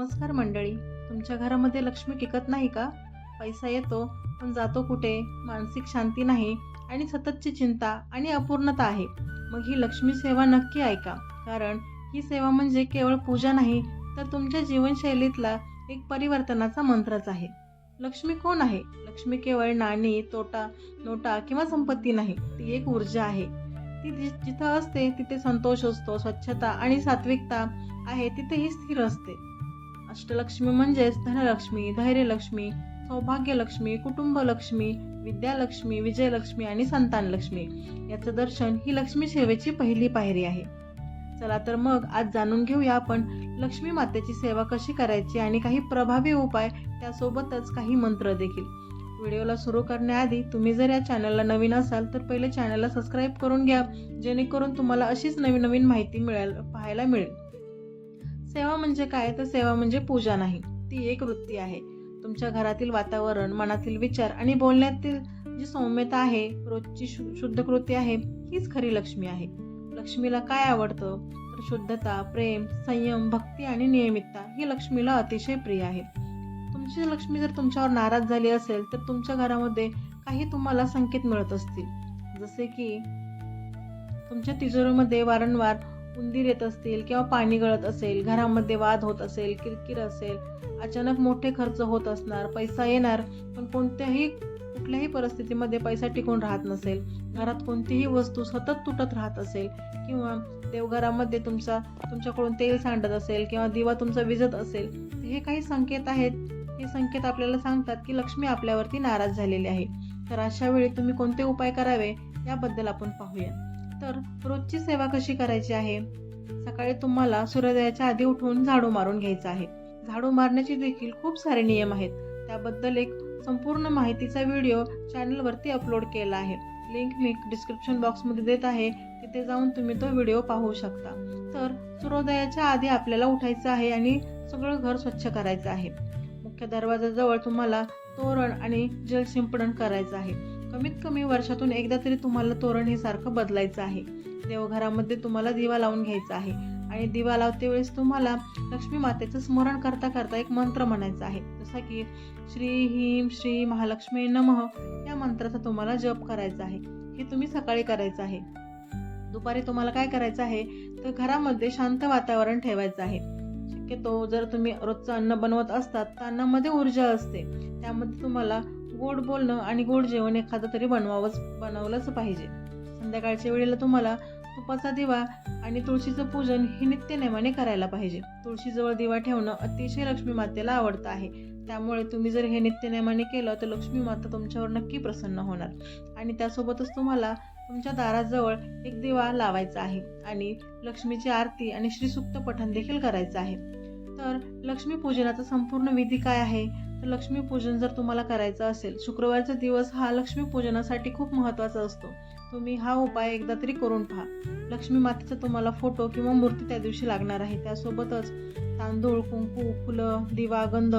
नमस्कार मंडळी. तुमच्या घरामध्ये लक्ष्मी टिकत नाही का? पैसा येतो पण जातो कुठे? मानसिक शांती नाही आणि सततची चिंता आणि अपूर्णता आहे. मग ही लक्ष्मी सेवा नक्की ऐका. कारण ही सेवा म्हणजे केवळ पूजा नाही तर तुमच्या जीवनशैलीतला एक परिवर्तनाचा मंत्रच आहे. लक्ष्मी कोण आहे? लक्ष्मी केवळ नाणी तोटा नोटा किंवा संपत्ती नाही. ती एक ऊर्जा आहे. ती जि- जिथं असते तिथे संतोष असतो स्वच्छता आणि सात्विकता आहे तिथे ही स्थिर असते. अष्टलक्ष्मी म्हणजेच धनलक्ष्मी धैर्यलक्ष्मी सौभाग्यलक्ष्मी कुटुंबलक्ष्मी विद्यालक्ष्मी विजयलक्ष्मी आणि संतानलक्ष्मी. याचं दर्शन ही लक्ष्मी सेवेची पहिली पायरी आहे. चला तर मग आज जाणून घेऊया आपण लक्ष्मी मातेची सेवा कशी करायची आणि काही प्रभावी उपाय त्यासोबतच काही मंत्र देखील. व्हिडिओला सुरू करण्याआधी तुम्ही जर या चॅनलला नवीन असाल तर पहिले चॅनलला सबस्क्राईब करून घ्या जेणेकरून तुम्हाला अशीच नवीन नवीन माहिती मिळेल पाहायला मिळेल. सेवा म्हणजे काय? तर सेवा म्हणजे पूजा नाही. ती एक वृत्ती आहे. तुमच्या घरातील वातावरण मनातील विचार आणि बोलण्यातील जी सौम्यता आहे रोजची शु शुद्ध कृती आहे हीच खरी लक्ष्मी आहे. लक्ष्मीला काय आवडतं? तर शुद्धता प्रेम संयम भक्ती आणि नियमितता ही लक्ष्मीला अतिशय प्रिय आहे. तुमची लक्ष्मी जर तुमच्यावर नाराज झाली असेल तर तुमच्या घरामध्ये काही तुम्हाला संकेत मिळत असतील. जसे की तुमच्या तिजोरीमध्ये वारंवार उंदीर येत असतील किंवा पाणी गळत असेल घरामध्ये वाद होत असेल किरकिर असेल अचानक मोठे खर्च होत असणार पैसा येणार पण कोणत्याही कुठल्याही परिस्थितीमध्ये पैसा टिकून राहत नसेल घरात कोणतीही वस्तू सतत तुटत राहत असेल किंवा देवघरामध्ये तुमचा तुमच्याकडून तेल सांडत असेल किंवा दिवा तुमचा विजत असेल हे काही संकेत आहेत. हे संकेत आपल्याला सांगतात की लक्ष्मी आपल्यावरती नाराज झालेली आहे. तर अशा वेळी तुम्ही कोणते उपाय करावे? याबद्दल आपण पाहूया. तर रोजची सेवा कशी करायची आहे? सकाळी तुम्हाला सूर्योदयाच्या आधी उठून झाडू मारून घ्यायचं आहे. झाडू मारण्याचे देखील खूप सारे नियम आहेत. त्याबद्दल एक संपूर्ण माहितीचा व्हिडिओ चॅनलवरती अपलोड केला आहे. लिंक मी डिस्क्रिप्शन बॉक्समध्ये देत आहे. तिथे जाऊन तुम्ही तो व्हिडिओ पाहू शकता. तर सूर्योदयाच्या आधी आपल्याला उठायचं आहे आणि सगळं घर स्वच्छ करायचं आहे. मुख्य दरवाजाजवळ तुम्हाला तोरण आणि जल शिंपडण करायचं आहे. कमीत कमी वर्षातून एकदा तरी तुम्हाला तोरण हे सारखं बदलायचं आहे. देवघरामध्ये तुम्हाला दिवा लावून घ्यायचा आहे. आणि दिवा लावते वेळेस तुम्हाला लक्ष्मी मातेचं स्मरण करता करता एक मंत्र म्हणायचा आहे. जसा की श्री हिम श्री महालक्ष्मी नमः या मंत्राचा तुम्हाला जप करायचा आहे. हे तुम्ही सकाळी करायचं आहे. दुपारी तुम्हाला काय करायचं आहे? तर घरामध्ये शांत वातावरण ठेवायचं आहे. शक्यतो जर तुम्ही रोजचं अन्न बनवत असतात तर अन्नामध्ये ऊर्जा असते. त्यामध्ये तुम्हाला गोड बोलणं आणि गोड जेवण एखादं तरी बनवावंच बनवलंच पाहिजे. संध्याकाळच्या वेळेला तुम्हाला तुपाचा दिवा आणि तुळशीचं पूजन हे नित्यनेमाने करायला पाहिजे. तुळशीजवळ दिवा ठेवणं अतिशय लक्ष्मी मातेला आवडतं आहे. त्यामुळे तुम्ही जर हे नित्यनेमाने केलं तर लक्ष्मी माता तुमच्यावर नक्की प्रसन्न होणार. आणि त्यासोबतच तुम्हाला तुमच्या दाराजवळ एक दिवा लावायचा आहे आणि लक्ष्मीची आरती आणि श्रीसुक्त पठण देखील करायचं आहे. तर लक्ष्मी पूजनाचा संपूर्ण विधी काय आहे? तर लक्ष्मीपूजन जर तुम्हाला करायचं असेल शुक्रवारचा दिवस हा लक्ष्मीपूजनासाठी खूप महत्त्वाचा असतो. तुम्ही हा उपाय एकदा तरी करून पहा. लक्ष्मी मातेचा तुम्हाला फोटो किंवा मूर्ती त्या दिवशी लागणार आहे. त्यासोबतच तांदूळ कुंकू फुलं दिवा गंध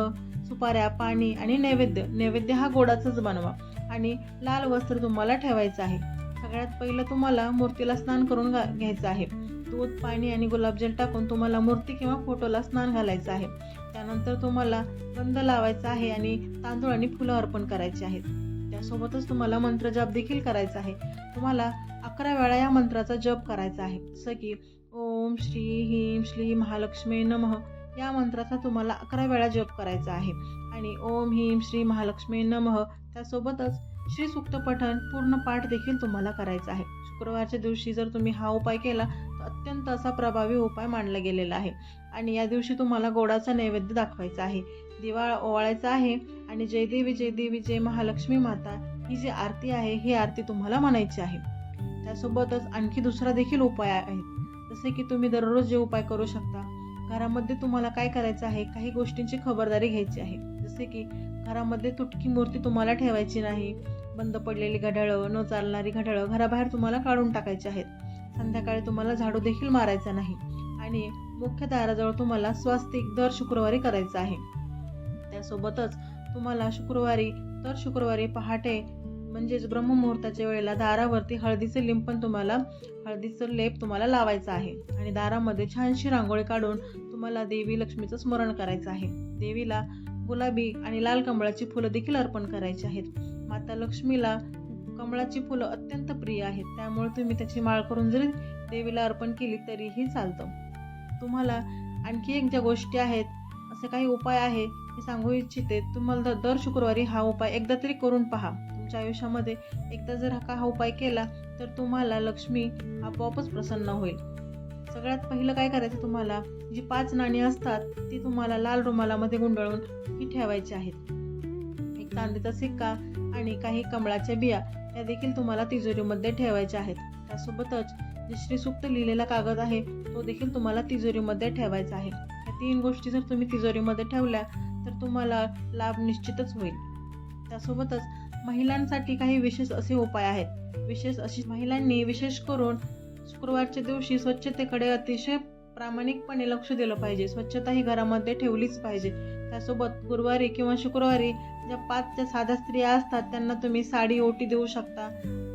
सुपाऱ्या पाणी आणि नैवेद्य. नैवेद्य हा गोडाचाच बनवा. आणि लाल वस्त्र तुम्हाला ठेवायचं आहे. सगळ्यात पहिलं तुम्हाला मूर्तीला स्नान करून घा घ्यायचं आहे. दूध पाणी आणि गुलाबजल टाकून तुम्हाला मूर्ती किंवा फोटोला स्नान घालायचं आहे. त्यानंतर तुम्हाला गंध लावायचा आहे आणि तांदूळ आणि फुलं अर्पण करायची आहेत. त्यासोबतच तुम्हाला मंत्र जप देखील करायचा आहे. तुम्हाला अकरा वेळा या मंत्राचा जप करायचा आहे. जसं की ओम श्री ह्रीम श्री महालक्ष्मी नमः या मंत्राचा तुम्हाला अकरा वेळा जप करायचा आहे. आणि ओम ह्रीम श्री महालक्ष्मी नमः त्यासोबतच श्री सुक्त पठण पूर्ण पाठ देखील तुम्हाला करायचा आहे. शुक्रवारच्या दिवशी जर तुम्ही हा उपाय केला अत्यंत असा प्रभावी उपाय मानला गेलेला आहे. आणि या दिवशी तुम्हाला गोडाचा नैवेद्य दाखवायचा आहे. दिवाळा ओवाळायचा आहे आणि जय देवी जय देवी जय महालक्ष्मी माता ही जी आरती आहे ही आरती तुम्हाला म्हणायची आहे. त्यासोबतच आणखी दुसरा देखील उपाय आहे. जसे की तुम्ही दररोज जे उपाय करू शकता घरामध्ये तुम्हाला काय करायचं आहे काही गोष्टींची खबरदारी घ्यायची आहे. जसे की घरामध्ये तुटकी मूर्ती तुम्हाला ठेवायची नाही बंद पडलेली घड्याळं न चालणारी घड्याळं घराबाहेर तुम्हाला काढून टाकायची आहेत. संध्याकाळी तुम्हाला झाडू देखील मारायचा नाही. आणि मुख्य दाराजवळ तुम्हाला स्वास्तिक दर शुक्रवारी करायचं आहे. त्यासोबतच तुम्हाला शुक्रवारी दर शुक्रवारी पहाटे म्हणजेच ब्रह्ममुहूर्ताच्या वेळेला दारावरती हळदीचं लिंपण तुम्हाला हळदीचं लेप तुम्हाला लावायचं आहे. आणि दारामध्ये छानशी रांगोळी काढून तुम्हाला देवी लक्ष्मीचं स्मरण करायचं आहे. देवीला गुलाबी आणि लाल कमळाची फुलं देखील अर्पण करायची आहेत. माता लक्ष्मीला कमळाची फुलं अत्यंत प्रिय आहेत. त्यामुळे तुम्ही त्याची माळ करून जरी देवीला अर्पण केली तरीही चालतं. तुम्हाला आणखी एक ज्या गोष्टी आहेत असे काही उपाय आहे मी सांगू इच्छिते. तुम्हाला दर- दर शुक्रवारी हा उपाय एकदा तरी करून पहा. तुमच्या आयुष्यामध्ये एकदा जर का हा उपाय केला तर तुम्हाला लक्ष्मी आपोआपच प्रसन्न होईल. सगळ्यात पहिलं काय करायचं तुम्हाला? जी पाच नाणी असतात ती तुम्हाला लाल रुमालामध्ये गुंडाळून ही ठेवायची आहेत. एक चांदीचा सिक्का आणि काही कमळाच्या बिया. या देखील तुम्हाला तिजोरीमध्ये ठेवायच्या आहेत. त्यासोबतच जे श्रीसूक्त लिहिलेला कागद आहे तो देखील तुम्हाला तिजोरीमध्ये ठेवायचा आहे. या तीन गोष्टी जर तुम्ही तिजोरीमध्ये ठेवल्या तर तुम्हाला लाभ निश्चितच होईल. त्यासोबतच महिलांसाठी काही विशेष असे उपाय आहेत. विशेष अशी महिलांनी विशेष करून शुक्रवारच्या दिवशी स्वच्छतेकडे अतिशय प्रामाणिकपणे लक्ष दिलं पाहिजे. स्वच्छता ही घरामध्ये ठेवलीच पाहिजे. त्यासोबत गुरुवारी किंवा शुक्रवारी ज्या पाच ज्या साध्या स्त्रिया असतात त्यांना तुम्ही साडी ओटी देऊ शकता.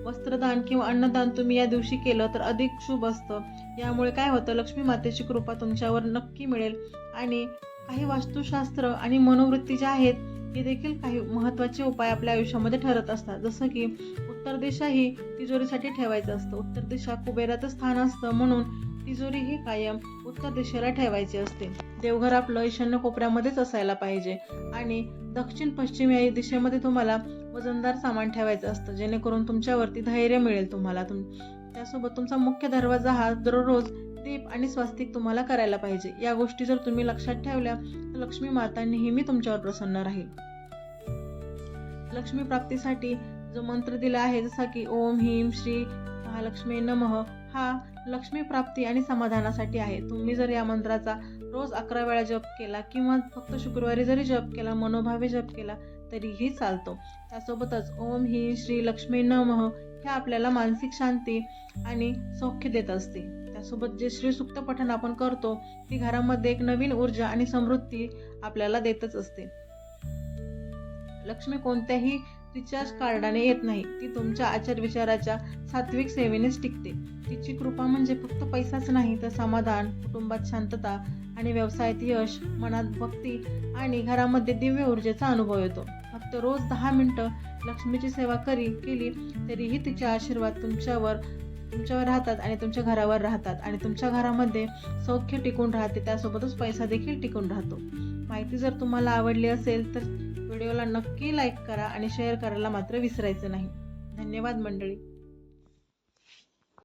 वस्त्रदान किंवा अन्नदान तुम्ही या दिवशी केलं तर अधिक शुभ असतं. यामुळे काय होतं लक्ष्मी मातेची कृपा तुमच्यावर नक्की मिळेल. आणि काही वास्तुशास्त्र आणि मनोवृत्ती ज्या आहेत हे देखील काही महत्त्वाचे उपाय आपल्या आयुष्यामध्ये ठरत असतात. जसं की उत्तर दिशा ही तिजोरीसाठी ठेवायचं असतं. उत्तर दिशा कुबेराचं स्थान असतं. म्हणून तिजोरी ही कायम उत्तर दिशेला ठेवायची असते. देवघर आपलं ईशान्य कोपऱ्यामध्येच असायला पाहिजे. आणि दक्षिण पश्चिम या दिशेमध्ये तुम्हाला वजनदार सामान ठेवायचं असतं. जेणेकरून तुमच्यावरती धैर्य मिळेल तुम्हाला. तुम त्यासोबत तुमचा मुख्य दरवाजा हा दररोज दीप आणि स्वास्तिक तुम्हाला करायला पाहिजे. या गोष्टी जर तुम्ही लक्षात ठेवल्या तर लक्ष्मी माता नेहमी तुमच्यावर प्रसन्न राहील. लक्ष्मी प्राप्तीसाठी जो मंत्र दिला आहे जसा की ओम ह्रीम श्री महालक्ष्मी नमः हा लक्ष्मी प्राप्ती आणि समाधानासाठी आहे. तुम्ही जर या मंत्राचा रोज अकरा वेळा जप केला किंवा फक्त शुक्रवारी जरी जप केला मनोभावे जप केला तरीही चालतो. त्यासोबतच ओम ही श्री लक्ष्मी नमः हे आपल्याला मानसिक शांती आणि सौख्य देत असते. त्यासोबत जे श्री पठण आपण करतो ती घरामध्ये एक नवीन ऊर्जा आणि समृद्धी आपल्याला देतच असते. लक्ष्मी कोणत्याही रिचार्ज कार्डाने येत नाही. ती तुमच्या आचार विचाराच्या सात्विक सेवेनेच टिकते. तिची कृपा म्हणजे फक्त पैसाच नाही तर समाधान कुटुंबात शांतता आणि व्यवसायात यश मनात भक्ती आणि घरामध्ये दिव्य ऊर्जेचा अनुभव येतो. फक्त रोज दहा मिनटं लक्ष्मीची सेवा करी केली तरीही तिचे आशीर्वाद तुमच्यावर तुमच्यावर राहतात आणि तुमच्या घरावर राहतात आणि तुमच्या घरामध्ये सौख्य टिकून राहते. त्यासोबतच पैसा देखील टिकून राहतो. माहिती जर तुम्हाला आवडली असेल तर व्हिडिओला नक्की लाईक करा आणि शेअर करायला मात्र विसरायचं नाही. धन्यवाद मंडळी.